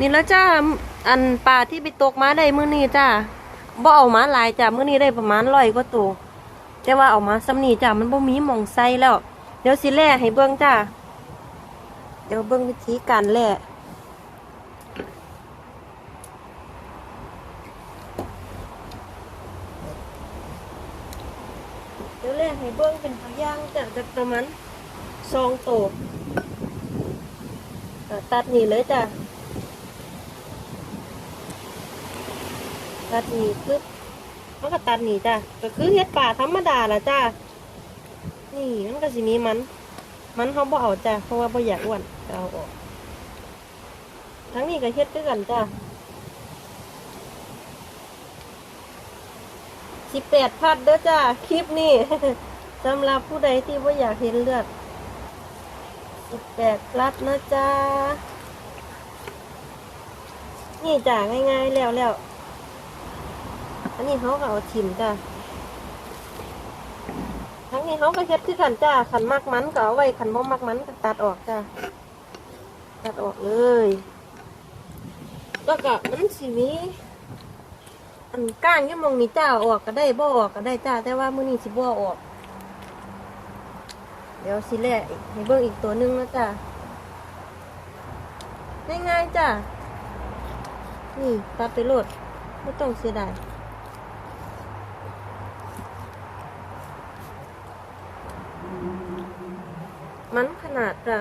นี่แล้วจ้าอันปลาที่ไปตกมาได้มื้อนี้จ้าบ่เอามาหลายจ้ามื้อนี้ได้ประมาณร้อยกว่าตัวแต่ว่าเอามาซ้ำนี้จ้ามันบ่มีหม่องใส่แล้ว เดี๋ยวสิแล่ให้เบิ่งจ้าเดี๋ยวเบิ่งวิธีการแล่เดี๋ยวแล่ให้เบิ่งเป็นตัวอย่างจ้าจากประมาณสองตัวตัดนี่เลยจ้า ตัดหนีปึ๊บมันก็ตัดหนีจ้ะก็คือเฮ็ดป่าธรรมดาละจ้านี่มันก็สิมีมัน มันเขาบ่เอาจ้ะเพราะว่าบ่อยากอ้วนก็เอาออกทั้งนี้ก็เฮ็ดคือกันจ้ะสิบแปดพัดเด้อจ้าคลิปนี้สำหรับผู้ใดที่บ่อยากเห็นเลือดสิบแปดพัดนะจ้านี่จ้าง่ายๆแล้วแล้ว อันนี้เขาก็เอาทิมจ้าทั้งนี้เขาก็เฮ็ดคือกันจ้าขันมากมันก็เอาไว้ขันบ่มากมันก็ตัดออกจ้าตัดออกเลยแล้วก็มันสิมีอันก้างยี่มองนี้จ้าออกก็ได้บ่ออกก็ได้จ้าแต่ว่ามื้อนี้สิบ่ออก เดี๋ยวสิแล่ให้เบิ่งอีกตัวนึงนะจ้าง่ายๆจ้านี่ตัดไปโลดไม่ต้องเสียดาย มันขนาดจ้ะ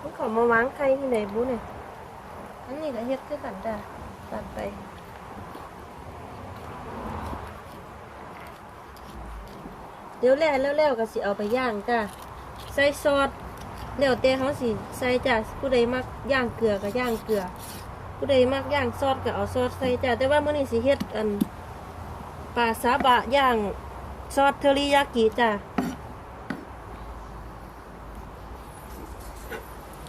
มันขอมาวางไข่ที่ไหนบุเนี่ยอันนี้ก็เฮ็ดคือกันจ้ะตัดไปเดี๋ยวแล้วแล้วแล้วก็สิเอาไปย่างจ้ะใส่ซอสเดี๋ยวเต้เขาสิใส่จ้ะผู้ใดมักย่างเกลือก็ย่างเกลือ ผู้ใดมักย่างซอสก็เอาซอสใส่จ้ะแต่ว่ามื้อนี้สิเฮ็ดอันปลาซาบะย่างซอสเทอริยากิจ้ะ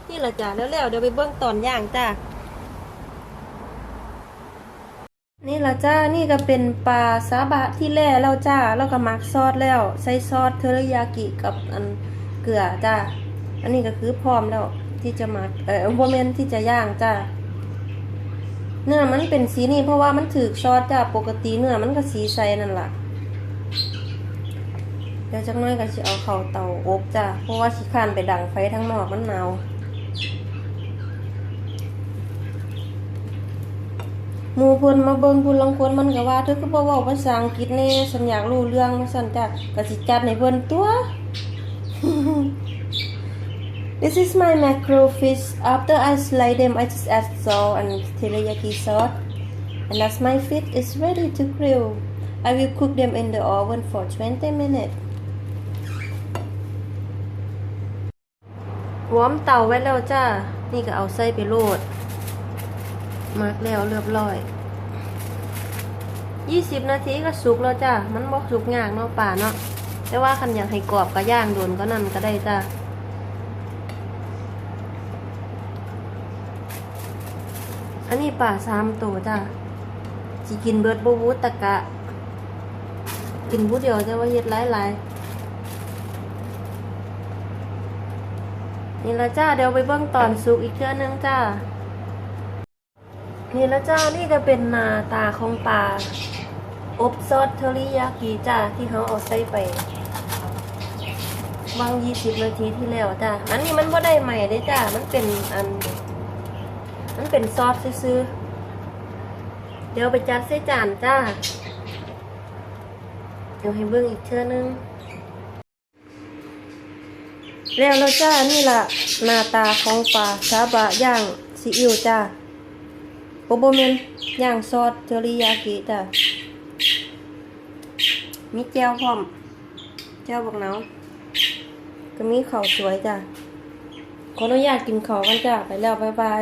นี่แห ละจ้ะแล้วแล้วเดี๋ยวไปเบิ้งตอนย่างจ้านี่ละจ้า นี่ก็เป็นปลาซาบะที่แล่แล้วจ้า แล้วก็มักซอสแล้ว ใส่ซอสเทอริยากิกับอันเกลือจ้า อันนี้ก็คือพร้อมแล้วที่จะมักเออโมเมนที่จะย่างจ้า เนื้อมันเป็นสีนี้เพราะว่ามันถือซอสจ้า ปกติเนื้อมันก็สีใสนั่นแหละเดี๋ยวจักน้อยก็จะเอาเข้าเตาอบจ้า เพราะว่าสิข้านไปดังไฟทั้งนอกมันหนาว หมู่เพิ่นมาเบิ่งพุ่นลังคนมันก็ว่าเธอก็บ่เว้าภาษาอังกฤษแน่ฉันอยากรู้เรื่องว่าซั่นจ้ะก็สิจัดให้เพิ่นตัว This is my macro fish. After I slide them, I just add salt and teriyaki sauce. And as my fish is ready to grill, I will cook them in the oven for 20 minutes. วอมเตาไว้แล้วจ้า นี่ก็เอาใส่ไปโรดมาร์กแล้วเรียบร้อยยี่สิบนาทีก็สุกแล้วจ้า มันบอกสุกยากเนาะป่าเนาะ แต่ว่าคันอยากให้กรอบก็ย่างโดนก็นั่นก็ได้จ้าอันนี้ป่าสามตัวจ้าสิกินเบิร์ดบวูตะกะ กินผู้เดียวแต่ว่าเฮ็ดหลายๆ นี่ละจ้าเดี๋ยวไปเบิ่งตอนสุกอีกเทื่อนึงจ้า นี่ล้วจ้านี่ก็เป็นนาตาของปลาอบซอสเทอริยากิจ้าที่เขาเอาใส่ไปวางยี่สิบนาทีที่แล้วจ้าอันนี้มันว่าได้ใหม่เลยจ้ามันเป็นอัน มันเป็นซอสซื้อเดี๋ยวไปจัดใส่จานจ้า เดี๋ยวให้เบิ่งอีกเทื่อนึง แล้วแล้วจ้านี่ละหน้าตาของปลาซาบะย่างซีอิ๊วจ้าโอโบเมนย่างซอสเทอริยากิจ้ามีแก้วพร้อมแก้วบักเนาก็มีข้าวสวยจ้าขออนุญาตกินข้าวกันจ้าไปแล้วบ๊ายบาย